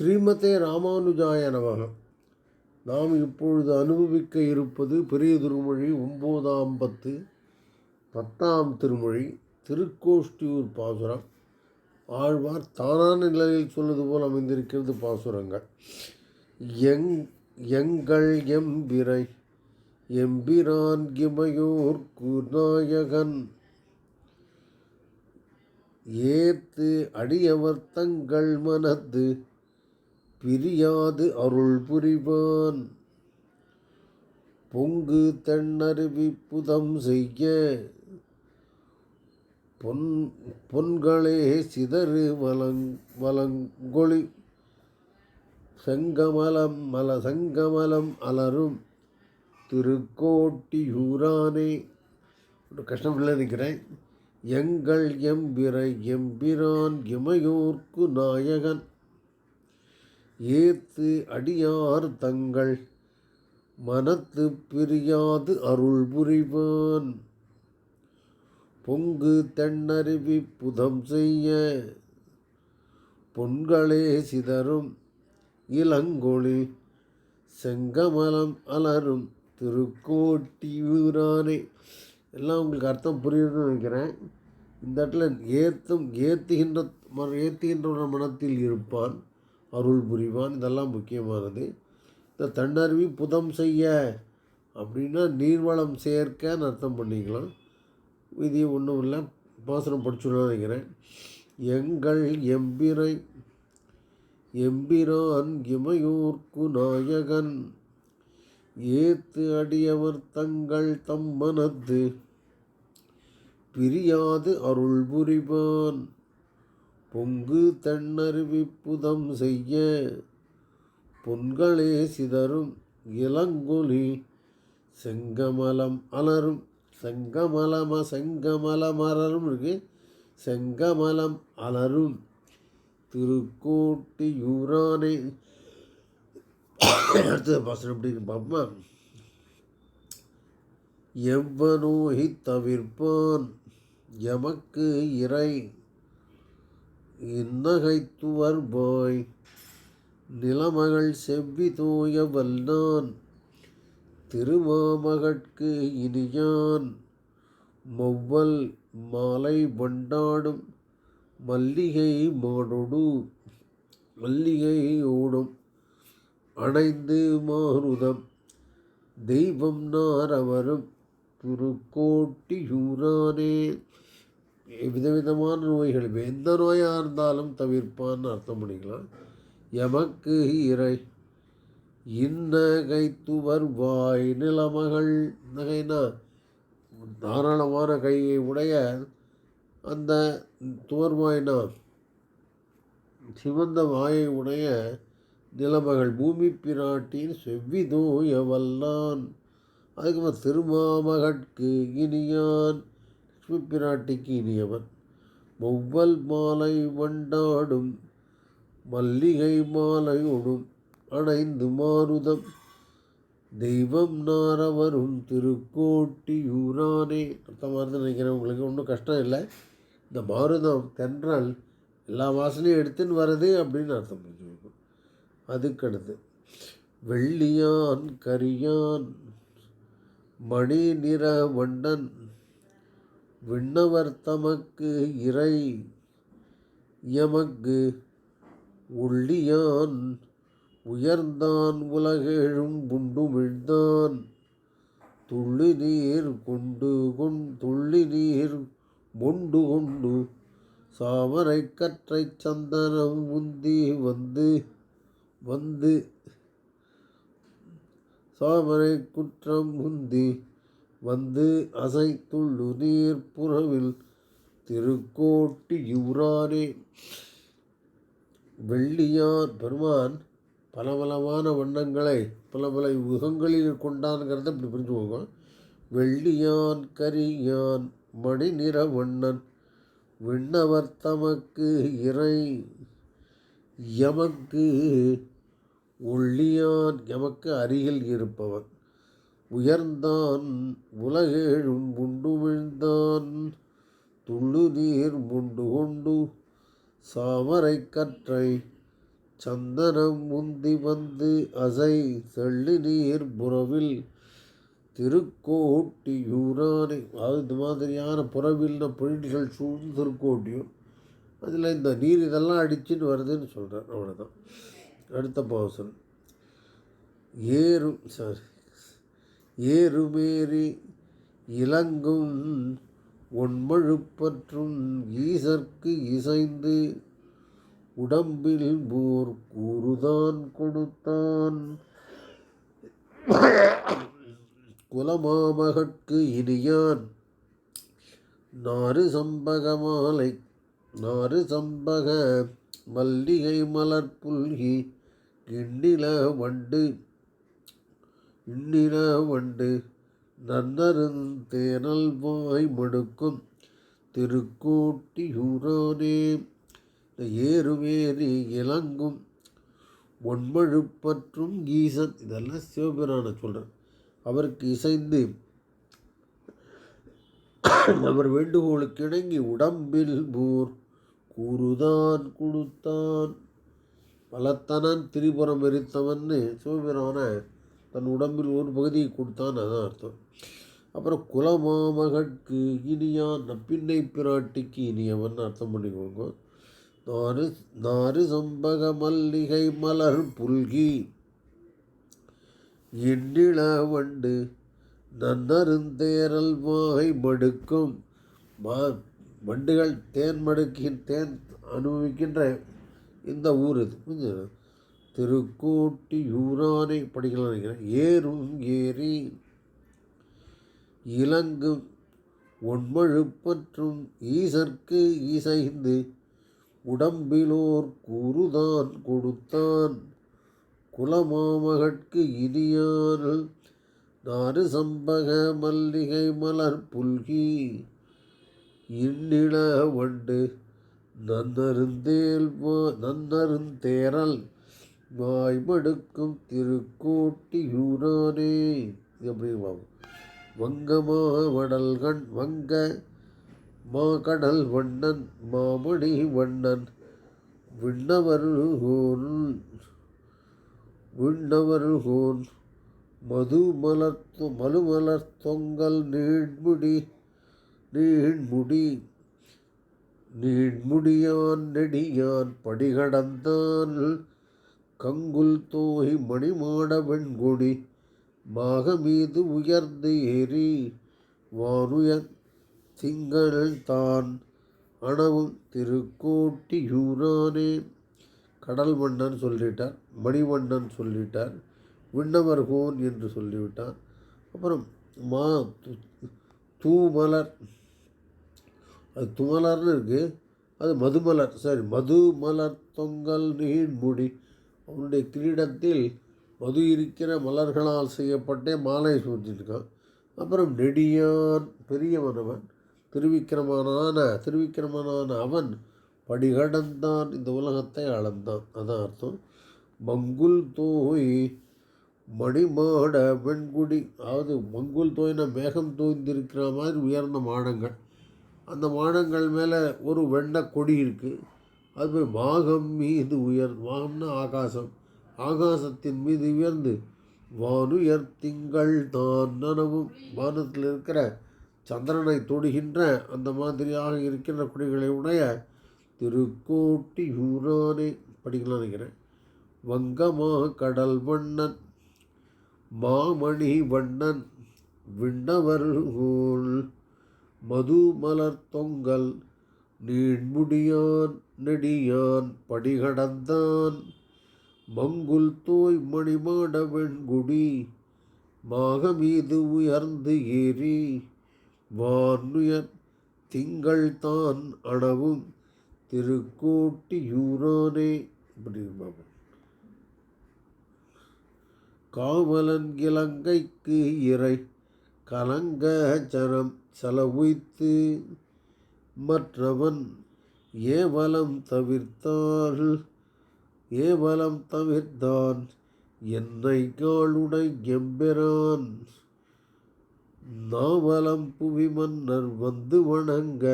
ஸ்ரீமதே ராமானுஜாய நமகம் நாம் இப்பொழுது அனுபவிக்க இருப்பது பெரிய திருமொழி ஒம்போதாம் பத்து பத்தாம் திருமொழி திருக்கோஷ்டியூர் பாசுரம். ஆழ்வார் தானான நிலையில் சொல்வது போல் அமைந்திருக்கிறது பாசுரங்கள். எங் எங்கள் எம்பிரை எம்பிரான் கிமையோர் குநாயகன் ஏத்து அடியவர் தங்கள் மனத்து பிரியாது அருள் புரிவான் பொங்கு தென்னருவி புதம் செய்ய பொன் பொன்களே சிதறு வலங் வலங்கொழி செங்கமலம் மல செங்கமலம் அலரும் திருக்கோட்டியூரானே ஒரு கஷ்டம் நிற்கிறேன் எங்கள் எம்பிரை எம்பிரான் இமையோர்க்கு நாயகன். ஏத்து அடியார் தங்கள் மனத்து பிரியாது அருள் புரிவான். பொங்கு தென்னருவி புதம் செய்ய பொன்களே சிதறும். இளங்கொழி செங்கமலம் அலரும் திருக்கோட்டியூரானே எல்லாம் உங்களுக்கு அர்த்தம் புரியுதுன்னு நினைக்கிறேன். இந்த இடத்துல ஏத்தும் ஏத்துகின்ற ம ஏத்துகின்ற மனத்தில் இருப்பான். அருள் புரிவான். இதெல்லாம் முக்கியமானது. இந்த தன்னருவி புதம் செய்ய அப்படின்னா நீர்வளம் சேர்க்கன்னு அர்த்தம் பண்ணிக்கலாம். இது ஒன்றும் இல்லை. பாசனம் படிச்சுடலாம் நினைக்கிறேன். எங்கள் எம்பிரை எம்பிரான் இமையூர்க்கு நாயகன். ஏத்து அடியவர் தங்கள் தம் மனத்து. பிரியாது அருள் புரிவான். பொங்கு தென்னருவி புதம் செய்ய பொன்களே சிதறும் இளங்கொலி செங்கமலம் அலரும். செங்கமலம செங்கமலம் அலரும் இருக்கு. செங்கமலம் அலரும். திருக்கோட்டியூரானே. அடுத்தது பசன் எப்படி இருக்கு பாப்பா? எவ்வனோஹி தவிர்ப்பான். எமக்கு இறை இன்னகைத்துவர் பாய் நிலமகள் செவ்வி தோய வல்லான் திருமாமகற்கு இனியான். மொவ்வல் மாலை வண்டாடும் மல்லிகை மாடொடு மல்லிகை ஓடும் அடைந்து மாருதம். தெய்வம் நாரவரும் திருக்கோட்டியூரானே விதவிதமான நோய்கள். எந்த நோயாக இருந்தாலும் தவிர்ப்பான்னு அர்த்தம் பண்ணிக்கலாம். எமக்கு இறை. இன்னகைத்துவர் வாய் நிலமகள். நகைனா தாராளமான கையை உடைய அந்த துவர்வாய்னா சிவந்த வாயை உடைய நிலமகள். பூமி பிராட்டின் செவ்விதோயவல்லான் அதுக்கப்புறம் திருமாமகட்கு இனியான். லக்ஷ்மி பிராட்டிக்கு இனியவன். மொவ்வல் மாலை வண்டாடும் மல்லிகை மாலையோடும் அணைந்து மாருதம். தெய்வம் நாரவரும் திருக்கோட்டியூரானே. அர்த்தமாக இருந்து நினைக்கிறேன் உங்களுக்கு ஒன்றும் கஷ்டம் இல்லை. இந்த மாருதம் தென்றல் எல்லா வாசலையும் எடுத்துன்னு வருது அப்படின்னு அர்த்தம் புரிஞ்சுக்கணும் அதுக்கடுத்து வெள்ளியான் கரியான் மணி நிற வண்டன் விண்ணவர் தமக்கு இறை எமக்கு உள்ளியான் உயர்ந்தான் உலகேழும் புண்டுமிழ்ந்தான் துள்ளி நீர் கொண்டு கொண் துள்ளி நீர் மொண்டு கொண்டு சாமரை கற்றை சந்தனம் உந்தி வந்து வந்து சாமரை குற்றம் உந்தி வந்து அசைத்துள்ளு நீர் புறவில் திருக்கோட்டியூரானே வெள்ளியான் பெருமான் பலபலமான வண்ணங்களை பல பல யுகங்களில் கொண்டான்ங்கிறத இப்படி புரிஞ்சுக்கோங்க. வெள்ளியான் கரியான் மணி நிற வண்ணன் விண்ணவர் தமக்கு இறை எமக்கு ஒள்ளியான் எமக்கு அருகில் இருப்பவன். உயர்ந்தான் உலகேழும் உண்டுமிழ்ந்தான் துள்ளு நீர் முண்டு கொண்டு சாமரை கற்றை சந்தனம் முந்தி வந்து அசை செள்ளி நீர் புறவில் திருக்கோட்டியூரானை அதாவது இந்த மாதிரியான புறவில்ன பொழில்கள் சூழ்ந்து திருக்கோட்டியும் அதில் இந்த நீர் இதெல்லாம் அடிச்சுன்னு வருதுன்னு சொல்கிறேன் அவ்வளோதான் அடுத்த பாவசன் ஏறும் சாரி ஏறுமேறி இலங்கும் ஒன்மழுப்பற்றும் ஈசற்கு இசைந்து உடம்பில் போர் கூறுதான் கொடுத்தான். குலமாமகற்கு இனியான். நாறு சம்பக மாலை நாறு சம்பக மல்லிகை மலர் புல்கி கிண்டில வண்டு இன்னில வண்டு நன்னருந்தேனல் வாய் மடுக்கும் திருக்கோட்டியூரானே. இந்த ஏறுவேறி இளங்கும் ஒன்மழுப்பற்றும் ஈசன். இதெல்லாம் சிவபிரான சொல்கிறேன் அவருக்கு இசைந்து அவர் வேண்டுகோளுக்கு இணங்கி உடம்பில் போர் கூறுதான் கொடுத்தான். பலத்தனன் திரிபுரம் எரித்தவன்னு சிவபிரான தன் உடம்பில் ஒரு பகுதியை கொடுத்தான் அதான் அர்த்தம். அப்புறம் குலமாமகற்கு இனியான் நப்பின்னை பிராட்டிக்கு இனியவன் அர்த்தம் பண்ணிக்கோங்க. நாறு நாறு சம்பக மல்லிகை மலர் புல்கி. எண்ணிள வண்டு நன்னருந்தேரல் வாகை மடுக்கும். வண்டுகள் தேன் மடுக்கின் தேன் அனுபவிக்கின்ற இந்த ஊர் இது புரிஞ்சுதா? திருக்கோட்டியூரானை படிக்கலாம் நினைக்கிறேன் ஏறும் ஏரி இலங்கும் ஒன்மழுப்பற்றும் ஈசற்கு ஈசைந்து உடம்பிலோர் கூறுதான் கொடுத்தான். குலமாமகற்கு இனியானல் நாறு சம்பக மல்லிகை மலர் புல்கி இன்னிள வண்டு நன்னருந்தேல் வா- நன்னருந்தேரல் வாய்மடுக்கும் திருக்கோட்டியூரானே. இது எப்படி பார்ப்போம் வங்கமா வடல்கண் வங்க மா கடல் வண்ணன் மாமணி வண்ணன். விண்ணவருகோன் விண்ணவருகோன். மதுமலர் தொ- மலுமலர் தொங்கல் நீண்முடி நீண்முடி நீண்முடியான் நெடியான் படிகடந்தான். கங்குல் தோகி மணிமாட வெண்கொடி மாக மீது உயர்ந்து ஏறி வானுயர் திங்கள் தான் அணவும் திருக்கோட்டியூரானே கடல் மன்னன் சொல்லிட்டார் மணிவண்ணன் சொல்லிட்டார் விண்ணவர்கோன் என்று சொல்லிவிட்டார். அப்புறம் மா து- தூமலர். அது துமலர்னு இருக்குது அது மதுமலர் சரி மதுமலர் தொங்கல் நீண்முடி அவனுடைய கிரீடத்தில் மது இருக்கிற மலர்களால் செய்யப்பட்டே மாலை சூட்டியிருக்கான் அப்புறம் நெடியான் பெரியவனவன் திருவிக்கிரமனான திருவிக்கிரமனான அவன் படிகடந்தான் இந்த உலகத்தை அளந்தான். அதான் அர்த்தம். மங்குல் தோய் மணிமாட வெண்குடி. அதாவது மங்குல் தோய்னா மேகம் தோய்ந்திருக்கிற மாதிரி உயர்ந்த மாடங்கள். அந்த மாடங்கள் மேலே ஒரு வெண்ணை கொடி இருக்குது அது போய் மாகம் மீது உயர் மாகம்னா ஆகாசம். ஆகாசத்தின் மீது உயர்ந்து வானுயர் திங்கள் தான் நனவும். வானத்தில் இருக்கிற சந்திரனை தொடுகின்ற அந்த மாதிரியாக இருக்கின்ற குடிகளை உடைய திருக்கோட்டி யூரானே படிக்கலாம் நினைக்கிறேன். வங்கமா கடல் வண்ணன் மாமணி வண்ணன் விண்ணவர்கோள் மதுமலர் தொங்கல் நீண்முடியான் நெடியான் படிகடந்தான். மங்குல் தோய் மணிமாட வெண்குடி மாகமீது உயர்ந்து ஏறி. வானுயர் திங்கள் தான் அணவும் திருக்கோட்டி யூரானே. இப்படி காவலன் இலங்கைக்கு இறை கலங்க ஜனம் செலவுய்த்து மற்றவன் ஏவலம் தவிர்த்தால் ஏவலம் தவிர்த்தான் என்னை காளுடை எம்பெரான் நாவலம் புவி மன்னர் வந்து வணங்க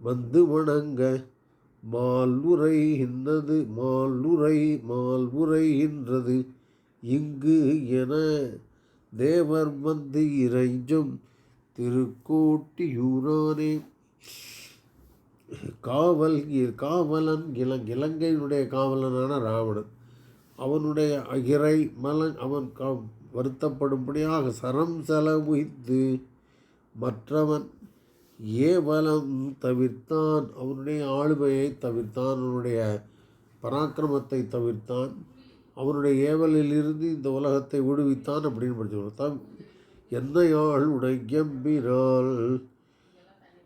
வந்து வணங்க மால்வுரைகின்றது மால்வுரை மால்வுரைகின்றது இங்கு என தேவர் வந்து இறைஞ்சும் திருக்கோட்டியூரானே. காவல் காவலன் இலங் இலங்கையினுடைய காவலனான ராவணன். அவனுடைய இறை மலன் அவன் க வருத்தப்படும்படியாக சரம் செலவுய்த்து மற்றவன் ஏவலம் தவிர்த்தான். அவனுடைய ஆளுமையை தவிர்த்தான். அவனுடைய பராக்கிரமத்தை தவிர்த்தான். அவனுடைய ஏவலிலிருந்து இந்த உலகத்தை விடுவித்தான் அப்படின்னு படிச்சுக்கணும். தம் என்னையாள் உடையம்பிரால்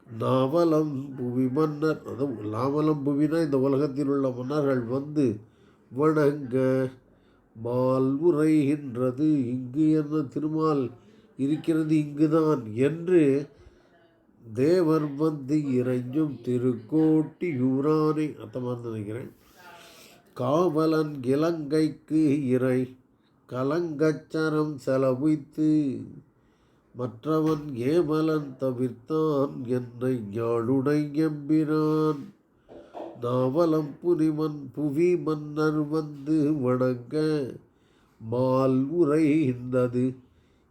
நாவலம் புவி மன்னர் அதுவும் நாவலம் புவினா இந்த உலகத்தில் உள்ள மன்னர்கள் வந்து வணங்க மால் உரைகின்றது. இங்கு என்ன திருமால் இருக்கிறது? இங்குதான் என்று தேவர் வந்து இறைஞ்சும் திருக்கோட்டி யூரானை அர்த்தமாக நினைக்கிறேன். காவலன் இலங்கைக்கு இறை கலங்கச்சரம் செலவித்து மற்றவன் ஏமலன் தவிர்த்தான் என்னை ஞாழுடை எம்பிரான் நாவலம் புனிமன் புவி மன்னர் வந்து வணங்க மால் உரைகின்றது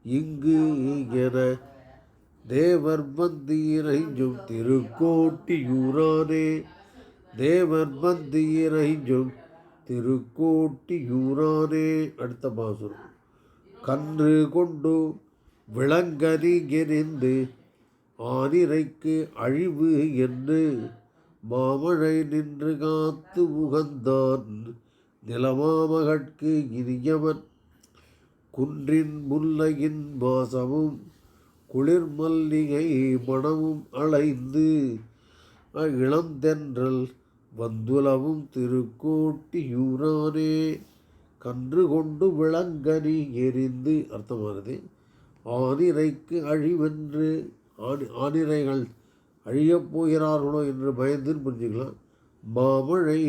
இங்கு என தேவர் வந்து இறைஞ்சும் திருக்கோட்டியூரானே. தேவர் வந்து இறைஞ்சும் திருக்கோட்டியூரானே. அடுத்த பாசுரம். கன்று கொண்டு விளங்கரி எரிந்து ஆனிரைக்கு அழிவு என்று மாமழை நின்று காத்து உகந்தான் நிலமாமகட்கு இனியவன். குன்றின் முல்லையின் வாசமும் குளிர் மல்லிகை மணமும் அலைந்து இளந்தென்றல் வந்துலவும் திருக்கோட்டியூரானே. கன்று கொண்டு விளங்கனி எரிந்து அர்த்தமானது? ஆனிரைக்கு அழிவென்று ஆணி ஆனிரைகள் அழியப் போகிறார்களோ என்று பயந்து புரிஞ்சுக்கலாம். மாமழை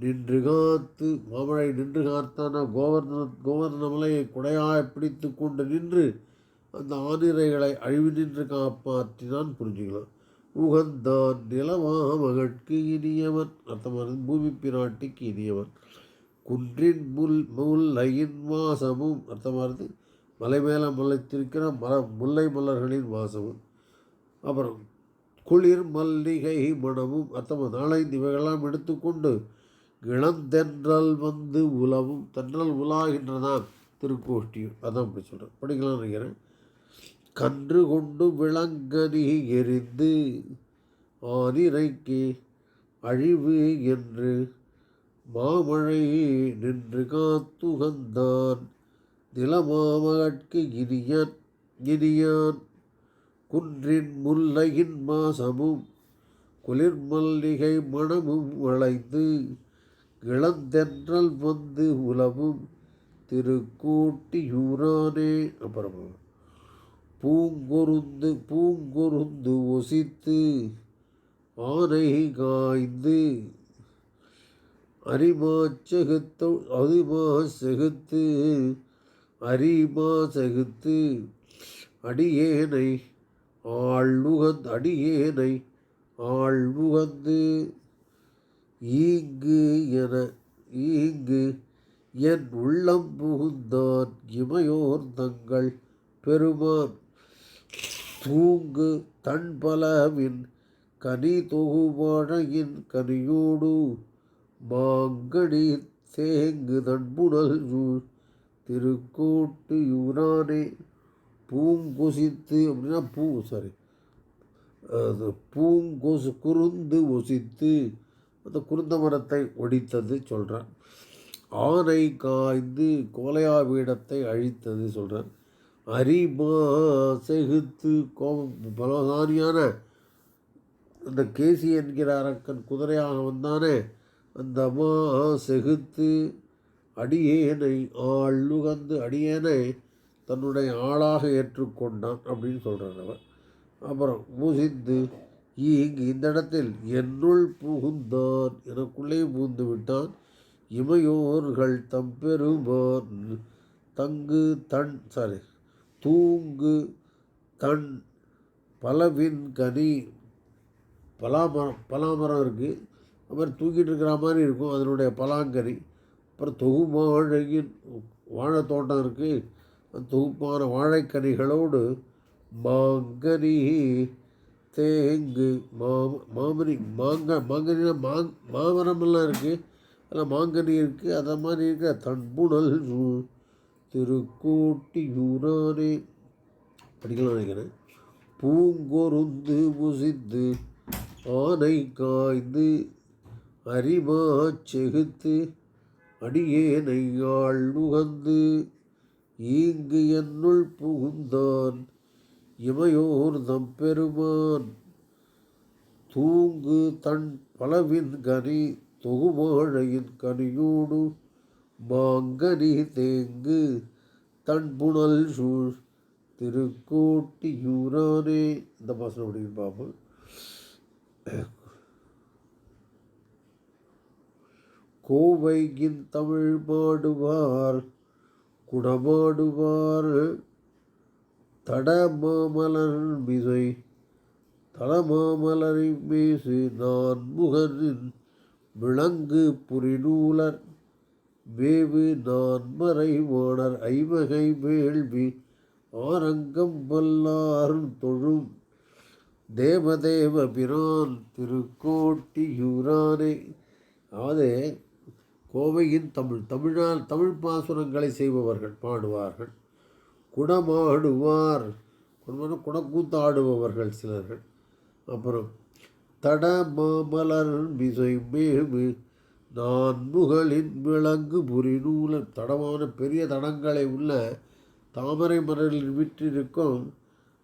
நின்று காத்து மாமழை நின்று காத்தான கோவர்ண கோவர்ண மலையை குடையாய் பிடித்து கொண்டு நின்று அந்த ஆனிரைகளை அழிவு நின்று காப்பாற்றினான் புரிஞ்சுக்கலாம். உகந்தான் நிலமா மகட்கு இனியவன் அர்த்தமானது பூமி பிராட்டிக்கு இனியவன். குன்றின் முல் முல்லையின் வாசமும் அர்த்தமானது மலை மேலே முளைத்திருக்கிற மர முல்லை மலர்களின் வாசமும் அப்புறம் குளிர் மல்லிகை மணமும் அத்தம நாளைந்து இவைகளெல்லாம் எடுத்துக்கொண்டு இளந்தென்றல் வந்து உலவும் தென்றல் உலாகின்றதான் திருக்கோஷ்டியும் அதான் அப்படி சொல்கிறேன் படிக்கலாம் நினைக்கிறேன். கன்று கொண்டு விளங்கனி எரிந்து ஆனிரைக்கு அழிவு என்று மாமழை நின்று காத்துகந்தான் நிலமாமகட்கு கிரியான் இனியான். குன்றின் முல்லையின் மாசமும் குளிர் மல்லிகை மணமும் வளைந்து இளந்தென்றல் வந்து உலவும் திருக்கூட்டியூரானே அப்புறம் பூங்கொருந்து பூங்கொருந்து ஒசித்து ஆனை காய்ந்து அரிமா செகுத்த அதிமா செகுத்து அரிமா செகுத்து அடியேனை ஆழ்வுகந் அடியேனை ஆழ்வுகந்து ஈங்கு என ஈங்கு என் உள்ளம் புகுந்தான் இமையோர் தங்கள் பெருமான். தூங்கு தன்பலவின் கனி தொகுவாழையின் கனியோடு மாங்கனி தேங்கு தன்புணல் திருக்கோட்டு யூரானே பூங்கொசித்து அப்படின்னா பூ சாரி அது பூங்கொசு குருந்து ஒசித்து அந்த குருந்த மரத்தை ஒடித்தது சொல்கிறான் ஆனை காய்ந்து கோலையா வீடத்தை அழித்தது சொல்கிறான் அரிமா செகுத்து கோபம் பலதானியான அந்த கேசி என்கிற அரக்கன் குதிரையாக வந்தானே அந்த மா செகுத்து அடியேனை ஆளுகந்து அடியேனை தன்னுடைய ஆளாக ஏற்றுக்கொண்டான் அப்படின்னு சொல்கிறான் அவன் அப்புறம் முசிந்து இங்கு இந்த இடத்தில் என்னுள் புகுந்தான் எனக்குள்ளே புகுந்து விட்டான் இமையோர்கள் தம்பெருமான் தங்கு தன் சாரி தூங்கு தன் பலவின் கனி பலாமரம் பலாமரம் இருக்குது அப்புறம் தூக்கிட்டு இருக்கிற மாதிரி இருக்கும் அதனுடைய பலாங்கனி. அப்புறம் தொகுமாழையின் வாழைத்தோட்டம் இருக்குது அந்த தொகுப்பான வாழைக்கனிகளோடு மாங்கனி தேங்கு மா மாமரி மாங்க மாங்கனினா மாங் மாமரமெல்லாம் இருக்குது அதில் மாங்கனி இருக்குது அதை மாதிரி இருக்கிற தன்புணல் திருக்கூட்டியூரானே படிக்கலாம் நினைக்கிறேன். பூங்கொருந்து புசித்து ஆனை காய்ந்து அரிமா செகுத்து அடியேனை நுகந்து ஈங்கு என்னுள் புகுந்தான் இமையோர் நம் பெருமான் தூங்கு தன் பலவின் கனி தொகுமாழையின் கனியோடு மாங்கனி தேங்கு. தன் புனல் சூழ் திருக்கோட்டியூரானே. இந்த பாசனம் அப்படின்னு பார்ப்போம் கோவைகின் தமிழ் பாடுவார் குடமாடுவார். தடமாமலர் மிசை தலமாமலரை மேசு நான் முகனின் விளங்கு புரிநூலர் வேவு நான் வாணர் ஐவகை வேள்வி ஆரங்கம் வல்லார் தொழும் தேவதேவ பிரான் திருக்கோட்டியூரானே. அதாவது கோவையின் தமிழ். தமிழால் தமிழ் பாசுரங்களை செய்பவர்கள் பாடுவார்கள். குடமாடுவார் குடமான குடக்கூத்தாடுபவர்கள் சிலர்கள். அப்புறம் தட மாமலர் மிசை மேவு நான்முகளின் விலங்கு புரிநூலன் தடமான பெரிய தடங்களை உள்ள தாமரை மலரில் விற்றிருக்கும்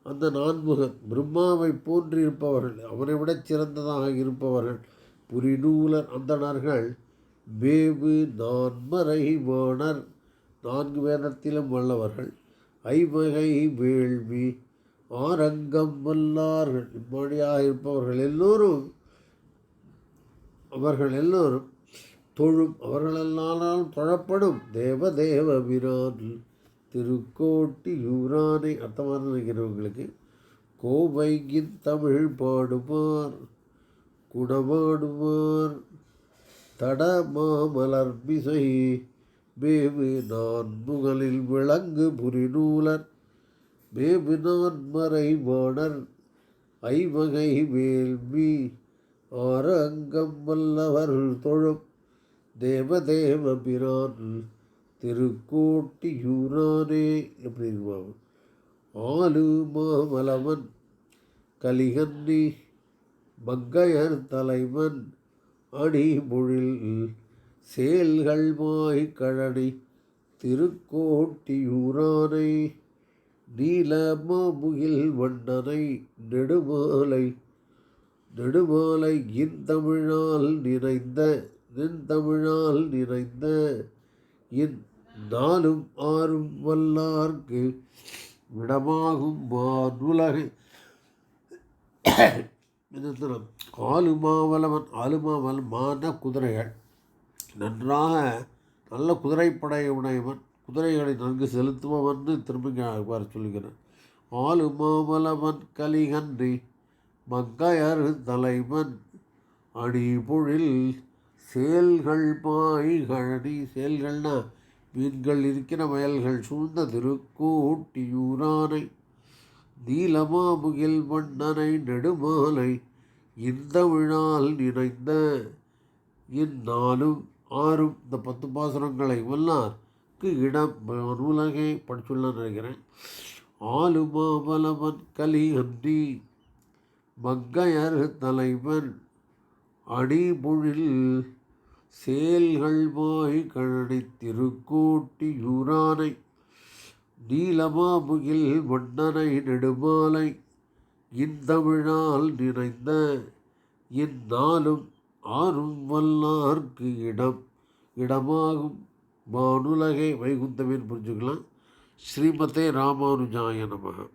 அந்த நான்முகன் பிரம்மாவை போன்று இருப்பவர்கள் அவனை விட சிறந்ததாக இருப்பவர்கள். புரிநூலர் அந்தணர்கள். மேவு நான்மறை மாணர் நான்கு வேதத்திலும் வல்லவர்கள். ஐவகை வேள்வி ஆரங்கம் வல்லார்கள். இப்படியாக இருப்பவர்கள் எல்லோரும் அவர்கள் எல்லோரும் தொழும். அவர்களெல்லாம் தொழப்படும். தேவ தேவ திருக்கோட்டி யூரானை அர்த்தமாக நினைக்கிறவங்களுக்கு கோவையின் தமிழ் பாடுவார் குடமாடுவார். தட மேவு நான் முகலில் விளங்கு புரிநூலர். மேவு நான் மறைவாணர் ஐவகை வேள்வி ஆரங்கம் வல்லவர் தொழும். தேவதேவ பிரான் திருக்கோட்டி யூரானே எப்படி இருப்பாங்க ஆலு மாமலவன் கலிகன்னி மங்கையர் தலைவன் அடிபொழில் சேல்கள் போய் கழனி திருக்கோட்டியூரானை நீலமாமுகில் வண்ணனை நெடுமாலை நெடுமாலை இந்தமிழால் நிறைந்த நின்தமிழால் நிறைந்த இன் நாளும் ஆறும் வல்லார்க்கு விடமாகும் வானுலகை நிறுத்தனம் ஆளுமாவலவன் ஆளுமாவலன் மான குதிரைகள். நன்றாக நல்ல குதிரைப்படை உடையவன் குதிரைகளை நன்கு செலுத்துபவன் திரும்பிங்க பார் சொல்லுகிறேன் ஆலுமாமலவன் கலிகன்றி மங்கையர் தலைவன் அடிபொழில் சேல்கள் பாய்கழனி சேல்கள்னா மீன்கள் இருக்கிற வயல்கள் சூழ்ந்த திருக்கூட்டியூரானை. நீலமாமுகில் மன்னனை நெடுமாலை இந்த விழால் நினைந்த இந்நாளும் ஆறும் இந்த பத்து பாசுரங்களை வல்லார்க்கு இடம் நூலகை படிச்சுள்ள நினைக்கிறேன். ஆளுமாமலவன் கலி அன்றி மங்கையர் தலைவன் அடிபொழில் சேல்கள் மாய் கழனி திருக்கோட்டியூரானை நீலமாமுகில் மன்னனை நெடுமாலை இந்தமிழால் நிறைந்த இந்நாளும் ஆறும் வல்லார்க்கு இடம். இடமாகும் மானுலகை வைகுந்தமின் புரிஞ்சுக்கலாம். ஸ்ரீமதே ராமானுஜாய நமகம்